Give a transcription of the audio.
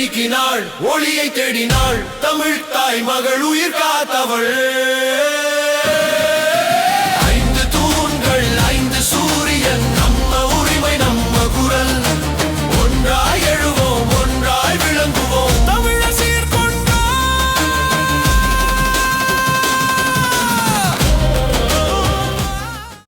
நீக்கினாள் ஒளியை தேடினாள் தமிழ் தாய் மகள் உயிர் காத்தவள்.